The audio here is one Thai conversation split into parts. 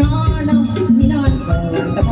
นอนนอนนี่นอน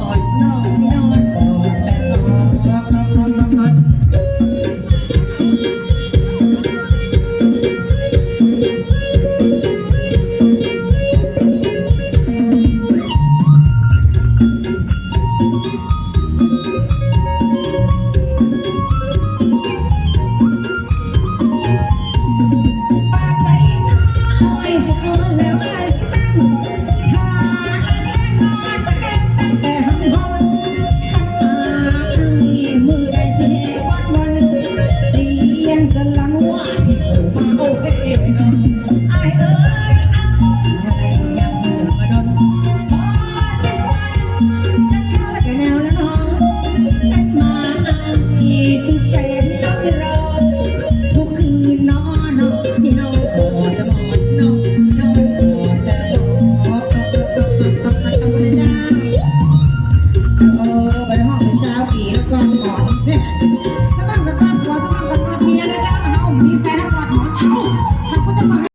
โอ้